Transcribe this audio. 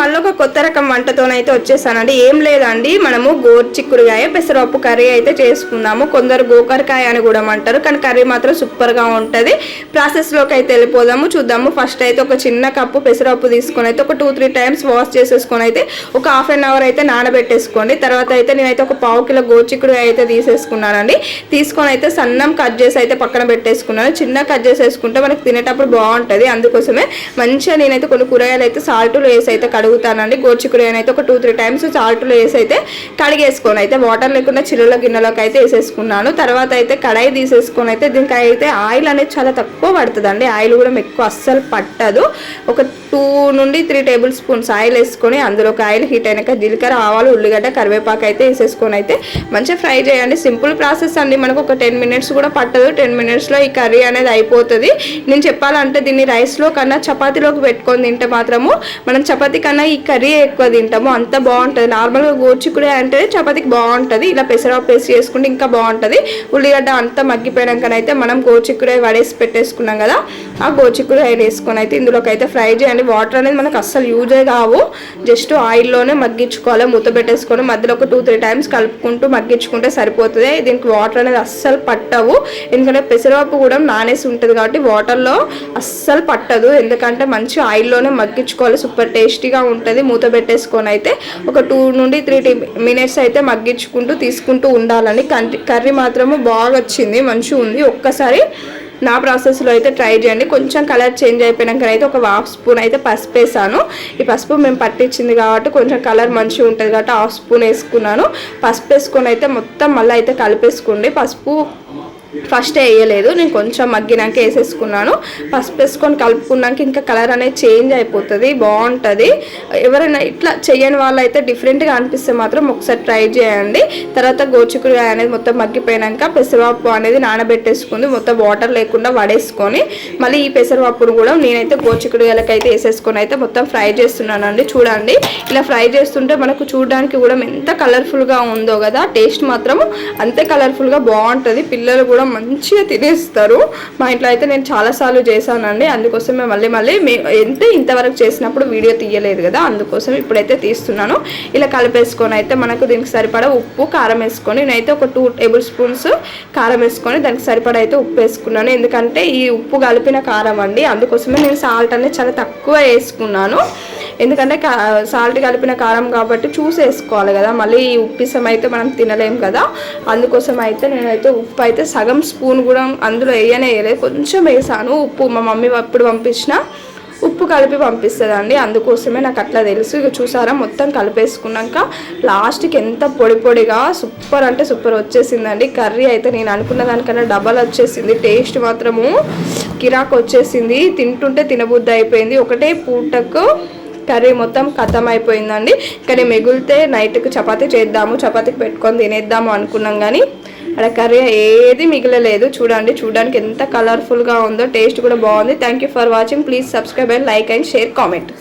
మళ్ళీ ఒక కొత్త రకం వంటతోనైతే వచ్చేసానండి. ఏం లేదండి. మనము గోర్చిక్కుడుగాయ పెసరపప్పు కర్రీ అయితే చేసుకుందాము కొందరు గోకరకాయ అని కూడా అంటారు. కానీ కర్రీ మాత్రం సూపర్గా ఉంటుంది. ప్రాసెస్లోకి అయితే వెళ్ళిపోదాము. చూద్దాము. ఫస్ట్ అయితే ఒక చిన్న కప్పు పెసరపప్పు తీసుకొని అయితే ఒక టూ త్రీ టైమ్స్ వాష్ చేసేసుకొని అయితే ఒక హాఫ్ అన్ అవర్ అయితే నానబెట్టేసుకోండి. తర్వాత అయితే నేనైతే ఒక పావు కిలో గోర్చిక్కుడుగాయ అయితే తీసేసుకున్నానండి. తీసుకొని అయితే సన్నం కట్ చేసి అయితే పక్కన పెట్టేసుకున్నాను. చిన్న కట్ చేసేసుకుంటే మనకి తినేటప్పుడు బాగుంటుంది. అందుకోసమే మంచిగా నేనైతే కొన్ని కూరగాయలు అయితే సాల్ట్లో వేసి అయితే కడుగుతానండి గోర్చిక్కుడుగాయని అయితే ఒక టూ త్రీ టైమ్స్ సాల్ట్లో వేసి అయితే కడిగేసుకొని అయితే వాటర్ లేకుండా చిల్లుల గిన్నెలోకి అయితే వేసేసుకున్నాను. తర్వాత అయితే కడాయి తీసేసుకొని అయితే దీనికి అయితే ఆయిల్ అనేది చాలా తక్కువ పడుతుందండి. ఆయిల్ కూడా ఎక్కువ అస్సలు పట్టదు. ఒక టూ నుండి త్రీ టేబుల్ స్పూన్స్ ఆయిల్ వేసుకొని అందులో ఒక ఆయిల్ హీట్ అయినాక జీలకర్ర ఆవాలు ఉల్లిగడ్డ కరివేపాకు అయితే వేసేసుకొని అయితే మంచిగా ఫ్రై చేయండి. సింపుల్ ప్రాసెస్ అండి. మనకు ఒక టెన్ మినిట్స్ కూడా పట్టదు. టెన్ మినిట్స్లో ఈ కర్రీ అనేది అయిపోతుంది. నేను చెప్పాలంటే దీన్ని రైస్లో కన్నా చపాతీలోకి పెట్టుకొని తింటే మాత్రము మనం చపాతీ కన్నా ఈ కర్రీ ఎక్కువ తింటాము. అంత బాగుంటుంది. నార్మల్గా గోర్చికుడే అంటే చపాతీకి బాగుంటుంది. ఇలా పెసరపప్పు పేస్ట్ చేసుకుంటే ఇంకా బాగుంటుంది. ఉల్లిగడ్డ అంతా మగ్గిపోయాకనైతే మనం గోచిక్కుడే వడేసి పెట్టేసుకున్నాం కదా. ఆ గోచిక్కుడు వేసుకొని అయితే ఇందులోకి అయితే ఫ్రై చేయండి. వాటర్ అనేది మనకు అస్సలు యూజే కావు. జస్ట్ ఆయిల్లోనే మగ్గించుకోవాలి. మూత పెట్టేసుకొని మధ్యలో ఒక టూ త్రీ టైమ్స్ కలుపుకుంటూ మగ్గించుకుంటే సరిపోతుంది. దీనికి వాటర్ అనేది అస్సలు పట్టవు. ఎందుకంటే పెసరపప్పు కూడా నానేసి ఉంటుంది కాబట్టి వాటర్లో అస్సలు పట్టదు. ఎందుకంటే మంచి ఆయిల్లోనే మగ్గించుకోవాలి. సూపర్ టేస్టీగా ఉంటుంది. మూత పెట్టేసుకొని అయితే ఒక టూ నుండి త్రీ మినిట్స్ అయితే మగ్గించుకుంటూ తీసుకుంటూ ఉండాలని కర్రీ మాత్రము బాగా వచ్చింది మంచిగా ఉంది ఒక్కసారి నా ప్రాసెస్లో అయితే ట్రై చేయండి. కొంచెం కలర్ చేంజ్ అయిపోయినాక అయితే ఒక హాఫ్ స్పూన్ అయితే పసుపు వేసాను. ఈ పసుపు మేము పట్టించింది కాబట్టి కొంచెం కలర్ మంచిగా ఉంటుంది కాబట్టి హాఫ్ స్పూన్ వేసుకున్నాను. పసుపు వేసుకొని అయితే మొత్తం మళ్ళీ అయితే కలిపేసుకోండి. పసుపు ఫస్ట్ వేయలేదు. నేను కొంచెం మగ్గినాక వేసేసుకున్నాను. పసుపు వేసుకొని కలుపుకున్నాక ఇంకా కలర్ అనేది చేంజ్ అయిపోతుంది బాగుంటుంది. ఎవరైనా ఇట్లా చేయని వాళ్ళు అయితే డిఫరెంట్గా అనిపిస్తే మాత్రం ఒకసారి ట్రై చేయండి. తర్వాత గోచుకుడుగా అనేది మొత్తం మగ్గిపోయినాక పెసరపప్పు అనేది నానబెట్టేసుకుంది. మొత్తం వాటర్ లేకుండా వడేసుకొని మళ్ళీ ఈ పెసరపప్పును కూడా నేనైతే గోచుకుడుగాలకి అయితే వేసేసుకొని అయితే మొత్తం ఫ్రై చేస్తున్నానండి. చూడండి. ఇలా ఫ్రై చేస్తుంటే మనకు చూడడానికి కూడా ఎంత కలర్ఫుల్గా ఉందో కదా. టేస్ట్ మాత్రం అంతే కలర్ఫుల్గా బాగుంటుంది. పిల్లలు కూడా మంచిగా తినేస్తారు. మా ఇంట్లో అయితే నేను చాలాసార్లు చేశానండి. అందుకోసమే మళ్ళీ మళ్ళీ మే ఎంత ఇంతవరకు చేసినప్పుడు వీడియో తీయలేదు కదా అందుకోసం ఇప్పుడైతే తీస్తున్నాను. ఇలా కలిపేసుకొని అయితే మనకు దీనికి సరిపడా ఉప్పు కారం వేసుకొని నేనైతే ఒక టూ టేబుల్ స్పూన్స్ కారం వేసుకొని దానికి సరిపడా అయితే ఉప్పు వేసుకున్నాను. ఎందుకంటే ఈ ఉప్పు కలిపిన కారం అండి. అందుకోసమే నేను సాల్ట్ అనేది చాలా తక్కువ వేసుకున్నాను. ఎందుకంటే సాల్ట్ కలిపిన కారం కాబట్టి చూసి వేసుకోవాలి కదా. మళ్ళీ ఈ ఉప్పిసం అయితే మనం తినలేం కదా. అందుకోసం అయితే నేనైతే ఉప్పు అయితే సగం స్పూన్ కూడా అందులో వేయనే వేయలేదు. కొంచెం వేసాను ఉప్పు. మా మమ్మీ ఎప్పుడు పంపించిన ఉప్పు కలిపి పంపిస్తుందండి. అందుకోసమే నాకు అట్లా తెలుసు. ఇక చూసారా? మొత్తం కలిపేసుకున్నాక లాస్ట్కి ఎంత పొడి పొడిగా సూపర్ అంటే సూపర్ వచ్చేసిందండి. కర్రీ అయితే నేను అనుకున్న దానికన్నా డబల్ వచ్చేసింది. టేస్ట్ మాత్రము కిరాక్ వచ్చేసింది తింటుంటే తినబుద్ధి అయిపోయింది. ఒకటే పూటకు కర్రీ మొత్తం ఖతం అయిపోయిందండి కానీ మిగిలితే నైట్కి చపాతీ చేద్దాము చపాతీకి పెట్టుకొని తినేద్దాము అనుకున్నాం కానీ అక్కడ కర్రీ ఏది మిగలలేదు. చూడండి చూడడానికి ఎంత కలర్ఫుల్గా ఉందో టేస్ట్ కూడా బాగుంది. Thank you for watching please subscribe and like and share comment